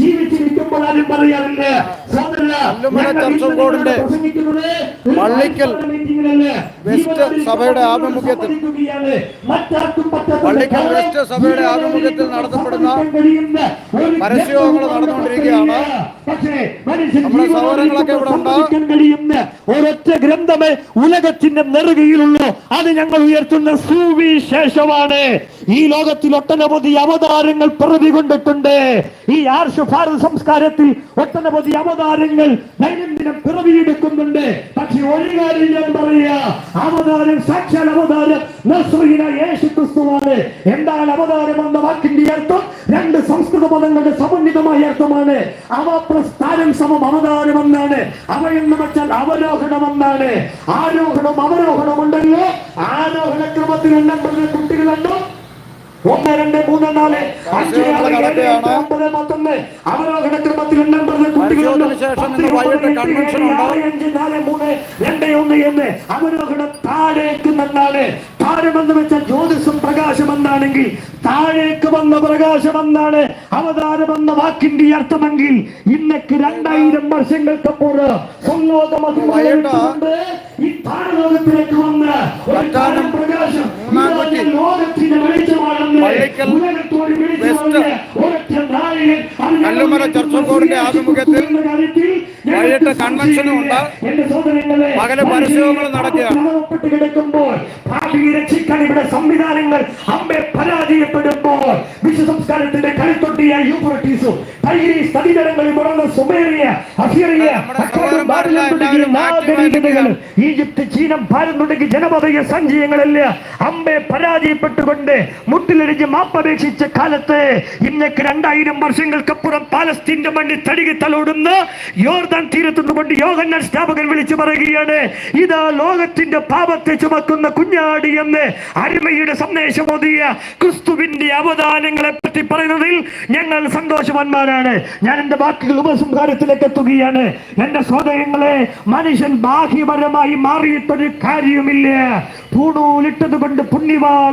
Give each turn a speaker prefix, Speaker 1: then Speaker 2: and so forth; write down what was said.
Speaker 1: ജീവിച്ചിരിക്കുമ്പോൾ ആരും പറയാറില്ല.
Speaker 2: കല്ലുമല ചർച്ച് ബോർഡിന്റെ പള്ളിക്കൽ വെസ്റ്റ് സഭയുടെ ആഭിമുഖ്യത്തിൽ. പള്ളിക്കൽ വെസ്റ്റ് സഭയുടെ ആഭിമുഖ്യത്തിൽ നടത്തപ്പെടുന്ന
Speaker 1: പരസ്യോഗങ്ങൾ
Speaker 2: നടന്നുകൊണ്ടിരിക്കുകയാണ്.
Speaker 1: ഒരൊറ്റ ഗ്രന്ഥമേ ഉലകത്തിന്റെ നെറുകയിലുള്ളൂ. അത് ഞങ്ങൾ ഉയർത്തുന്ന സുവിശേഷമാണ്. ഈ ലോകത്തിൽ ഒട്ടനവധി അവതാരങ്ങൾ പ്രതി കൊണ്ടിട്ടുണ്ട് ഈ ആർഷ ഭാരത സംസ്കാരത്തിൽ ഒട്ടനവധി അവതാരങ്ങൾ ദൈനംദിനം പിറവിയെടുക്കുന്നുണ്ട്. പക്ഷെ ഒരു കാര്യം ഞാൻ പറയുക. അവതാരം സാക്ഷാൽ അവതാരം യേശു ക്രിസ്തുവാണ് എന്താണ് അവതാരം എന്ന വാക്കിന്റെ അർത്ഥം? രണ്ട് സംസ്കൃത പദങ്ങളുടെ സമന്വിതമായ അർത്ഥമാണ്. അവ പ്രസ്ഥാനം സമം അവതാരം എന്നാണ്. അവ എന്ന് വെച്ചാൽ അവരോഹണം എന്നാണ്. ആരോഹണം അവരോഹണം ഉണ്ടല്ലോ ആരോഹണ ക്രമത്തിൽ പറഞ്ഞ കുട്ടികളുണ്ടോ ഒന്ന് രണ്ട് മൂന്ന് നാല്. അഞ്ച് ആറ് ഏഴ് ഒമ്പത് പത്തൊന്ന്. അവരോഹണ ക്രമത്തിൽ എണ്ണം പറഞ്ഞ കുട്ടികളുണ്ട് അവരോഹണം താഴേക്ക് നിന്നാണ്. താരമെന്ന് വെച്ചാൽ ജ്യോതിഷം പ്രകാശം എന്നാണെങ്കിൽ താഴേക്ക് വന്ന പ്രകാശം എന്നാണ് അവതാരം എന്ന വാക്കിന്റെ അർത്ഥമെങ്കിൽ ഇന്നക്ക് രണ്ടായിരം വർഷങ്ങൾക്ക്
Speaker 2: പോലെ
Speaker 1: വിട്ടുകൊണ്ട് ഈ താരലോകത്തിലേക്ക് വന്ന ഒരു
Speaker 2: വറ്റാനം
Speaker 1: പ്രകാശം
Speaker 2: മൂന്നാം കുറ്റി.
Speaker 1: ലോകത്തിന്റെ വെളിച്ചമാണെന്ന്
Speaker 2: പള്ളിക്കൽ വെസ്റ്റ് കല്ലുമല ചർച്ച് ബോർഡിന്റെ ആഭിമുഖ്യത്തിൽ വൈകിട്ട് കൺവെൻഷനും ഉണ്ട്. പകൽ പരസ്യങ്ങളും നടക്കുകയാണ്.
Speaker 1: ഭാവിയെ രക്ഷിക്കാൻ ഇവിടെ സംവിധാനങ്ങൾ അമ്പെ പരാജയപ്പെടുമ്പോൾ വിശ്വസംസ്കാരത്തിന്റെ കളിത്തൊട്ടിയ യൂഫ്രട്ടീസും ടൈഗ്രീസ് നദീജലങ്ങളിൽ മുടങ്ങുന്ന സുമേറിയ
Speaker 2: ആക്റ്റീവായിട്ടിരിക്കുക.
Speaker 1: ഈജിപ്ത് ചീനം ഭാരം തുടങ്ങി ജനപദയ സഞ്ചയങ്ങളെല്ലാം അമ്പെ പരാജയപ്പെട്ടുകൊണ്ട് മുട്ടിലിടിഞ്ഞ് മാപ്പപേക്ഷിച്ച കാലത്ത് ഇന്നക്ക് രണ്ടായിരം വർഷങ്ങൾക്കപ്പുറം പാലസ്തീന്റെ മണ്ണിൽ തടികി തലോടുന്ന യോർദാൻ തീരത്തുനിന്നുകൊണ്ട് യോഹന്നാൻ സ്ഥാപകൻ വിളിച്ചു പറയുകയാണ് ഇതാ ലോകത്തിന്റെ പാപത്തെ ചുമക്കുന്ന കുഞ്ഞാടി എന്ന് അരുമയുടെ സന്ദേശം ഓതിയ ക്രിസ്തുവിന്റെ അവദാനങ്ങളെ പറ്റി പറയുന്നതിൽ ഞങ്ങൾ സന്തോഷവാന്മാരാണ്. ഞാൻ എന്റെ വാക്കുകൾ ഉപസംഹാരത്തിലേക്ക് എത്തുകയാണ്. എന്റെ സഹോദരങ്ങളെ മനുഷ്യൻ ബാഹ്യപരമായി മാറിയിട്ടൊരു കാര്യവുമില്ല. പൂണൂലിട്ടത് കൊണ്ട് പുണ്യവാളൻ